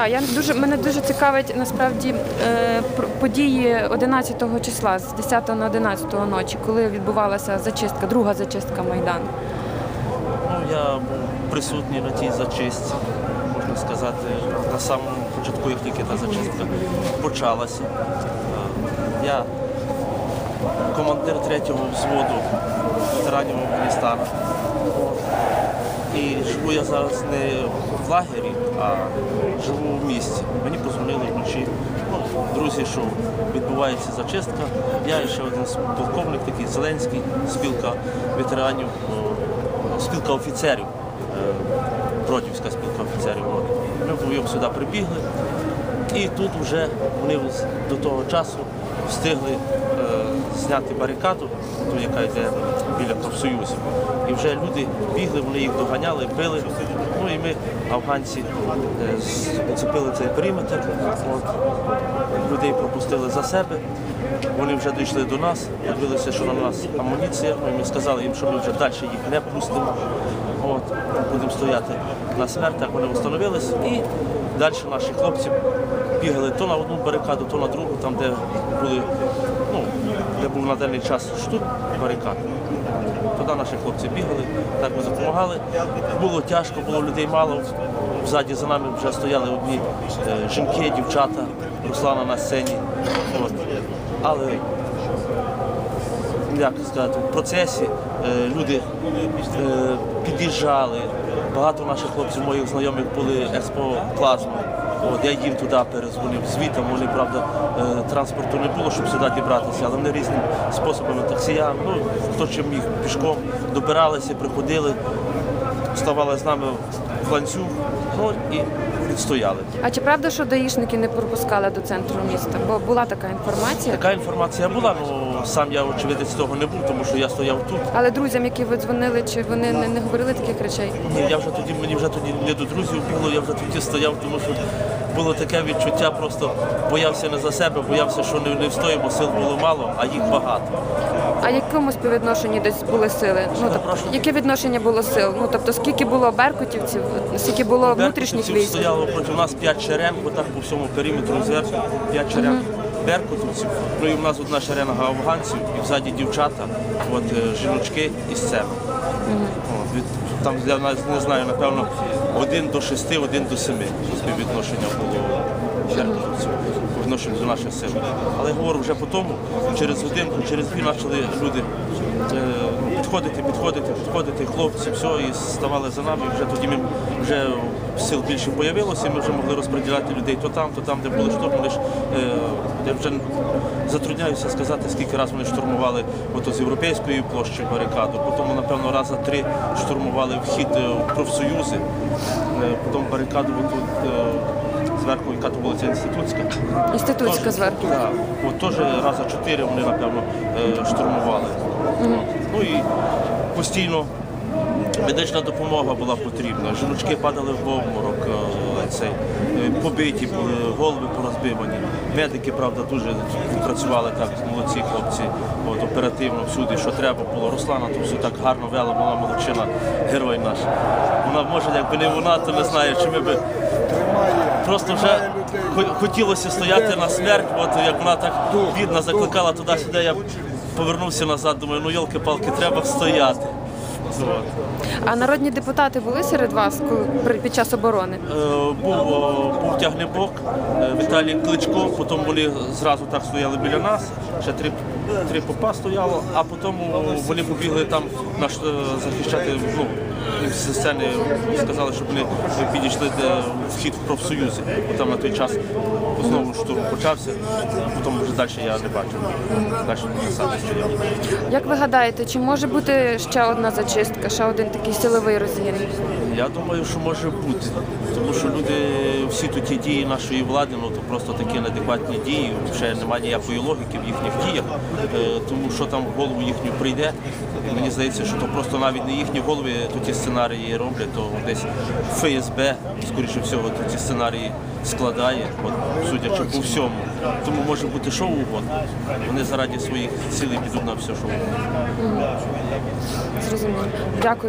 Так, я дуже мене дуже цікавить насправді е, події 11 числа з 10 на 11 ночі, коли відбувалася зачистка, друга зачистка майдану. Ну, я був присутній на тій зачистці, можна сказати, на самому початку, як тільки та зачистка почалася. Е, Я командир третього взводу ветеранів Афганістану. І живу я зараз не в лагері, а живу в місті. Мені позвонили вночі. Ну, друзі, що відбувається зачистка. Я ще один полковник, такий Зеленський, спілка ветеранів, спілка офіцерів, е, Бродівська спілка офіцерів. Ми вдвоєм сюди прибігли. І тут вже вони до того часу встигли е, зняти барикаду, ту, яка йде біля профсоюзів. І вже люди бігли, вони їх доганяли, били. Ну і ми, афганці, е, зацепили цей периметр. От. Людей пропустили за себе. Вони вже дійшли до нас, дивилися, що на нас амуніція. Ну, і ми сказали їм, що ми вже далі їх не пустимо. От, будемо стояти на смерть, так вони встановились. І далі наші хлопці бігали то на одну барикаду, то на другу, там, де були, ну, де був на даний час штурм барикад. Туди наші хлопці бігали, так ми допомагали. Було тяжко, було людей мало. Ззаді за нами вже стояли одні е, жінки, дівчата, Руслана на сцені. От. Але як сказати, в процесі е, люди е, під'їжджали. Багато наших хлопців, моїх знайомих були експоплазми. От, я їм туди перезвонив звітом. Вони, правда, е, транспорту не було, щоб сюди дібратися, але вони різними способами таксія, ну, хто чим міг пішком добиралися, приходили, ставали з нами в ланцюг ну, і відстояли. А чи правда, що даїшники не пропускали до центру міста? Бо була така інформація. Така інформація була, але сам я очевидець того не був, тому що я стояв тут. Але друзям, які ви дзвонили, чи вони не, не говорили таких речей? Ні, я вже тоді, мені вже тоді не до друзів бігло, я вже тоді стояв, тому що було таке відчуття, просто боявся не за себе, боявся, що не, не встоїмо, сил було мало, а їх багато. А якому співвідношенні десь були сили? Ну тобто, яке відношення було сил? Ну тобто, скільки було беркутівців, скільки було внутрішніх Беркутівців військ? стояло проти нас 5 шерен, отак по всьому периметру зверху, 5 шерен беркутівців. Ну і в нас одна шеренга афганців, і взаді дівчата, от, е, жіночки і. От, від, там я нас не знаю, напевно, один до шести, один до семи співвідношення було відношенню до наших сил. Але говорю, вже по тому, через годинку, через дві почали люди е, підходити, підходити, підходити, хлопці, все, і ставали за нами. І вже тоді ми вже сил більше появилося, і ми вже могли розподіляти людей то там, то там, де були штурми. Е, я вже затрудняюся сказати, скільки разів вони штурмували ото з європейської площі барикаду. Потім, напевно, раз за три штурмували вхід е, в профсоюзи, потім барикаду тут. Зверху, яка то вулиця інститутська. Інститутська Теж- зверху. Так, от теж раз за чотири вони, напевно, е, штурмували. Ну і постійно медична допомога була потрібна. Жіночки падали в обморок, е, цей, е, побиті були, голови порозбивані. Медики, правда, дуже працювали так, молодці хлопці, от, оперативно всюди, що треба було. Руслана то все так гарно вела, вона молодчина, герой наш. Вона може, якби не вона, то не знаю, чи ми би Просто вже хо- хотілося стояти на смерть, от як вона так бідна закликала туди-сюди, я повернувся назад, думаю, ну йолки-палки, треба стояти. А народні депутати були серед вас коли- під час оборони? Е, Був, був тягнебок, е, Віталій Кличко, потім вони зразу так стояли біля нас, ще три, три попа стояло, а потім вони побігли там наш, е, захищати, ну, їм зі сцени сказали, щоб вони підійшли де вхід в профсоюзи. Бо там на той час знову штурм почався, а потім вже далі я не бачив. Далі на саді стояв. Як ви гадаєте, чи може бути ще одна зачистка, ще один такий силовий розгін? Я думаю, що може бути, тому що люди, всі тут ті дії нашої влади, ну то просто такі неадекватні дії, ще немає ніякої логіки в їхніх діях, Е, тому що там в голову їхню прийде. Мені здається, що то просто навіть не їхні голови то ті сценарії роблять, то десь ФСБ, скоріше всього, то ті сценарії складає, от, судячи по всьому. Тому може бути що угодно. Вони заради своїх цілей підуть на все, що угодно. Зрозуміло. Дякую.